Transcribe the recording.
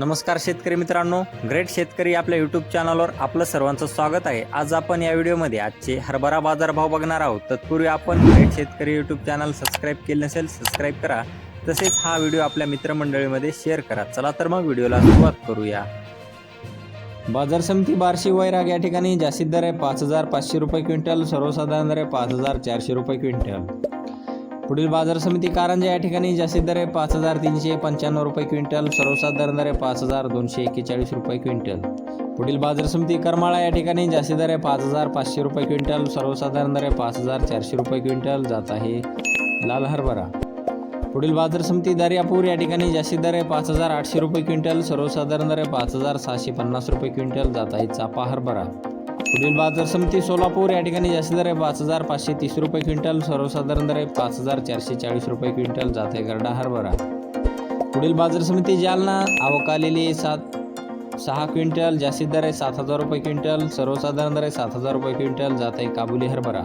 नमस्कार शेतकरी मित्रांनो ग्रेट शेतकरी आपल्या यूट्यूब चॅनलवर आपलं सर्वांचं स्वागत आहे. आज आपण या व्हिडिओमध्ये आजचे हरभरा बाजारभाव बघणार आहोत. तत्पूर्वी आपण ग्रेट शेतकरी यूट्यूब चॅनल सबस्क्राईब केले नसेल सबस्क्राईब करा. तसेच हा व्हिडिओ आपल्या मित्रमंडळीमध्ये शेअर करा. चला तर मग व्हिडिओला सुरुवात करूया. बाजार समिती बार्शी वैराग या ठिकाणी जास्तीत दर आहे पाच हजार पाचशे रुपये क्विंटल सर्वसाधारण दर आहे पाच हजार चारशे रुपये क्विंटल. पुढील बाजार समिती कारंजा या ठिकाणी जास्तीत दर आहे पाच हजार तीनशे पंच्याण्णव रुपये क्विंटल सर्वसाधारण दर आहे पाच हजार दोनशे एक्केचाळीस रुपये क्विंटल. पुढील बाजार समिती करमाळा या ठिकाणी जास्तीत दर आहे पाच हजार पाचशे रुपये क्विंटल सर्वसाधारण दर आहे पाच हजार चारशे रुपये क्विंटल जात आहे लाल हरभरा. पुढील बाजार समिती दर्यापूर या ठिकाणी जास्तीत दर आहे पाच हजार आठशे रुपये क्विंटल सर्वसाधारण दर आहे पाच हजार सहाशे पन्नास रुपये क्विंटल जात आहे चापा हरभरा. पुढील बाजार समिती सोलापूर या ठिकाणी जास्तीत दर आहे. पाच हजार पाचशे तीस रुपये क्विंटल सर्वसाधारण दर आहे पाच हजार चारशे चाळीस रुपये क्विंटल जात आहे गरडा हरभरा. पुढील बाजार समिती जालना आवक आलेली सात सहा क्विंटल जास्तीत दर आहे सात हजार रुपये क्विंटल सर्वसाधारण दर आहे सात हजार रुपये क्विंटल जात आहे काबुली हरभरा.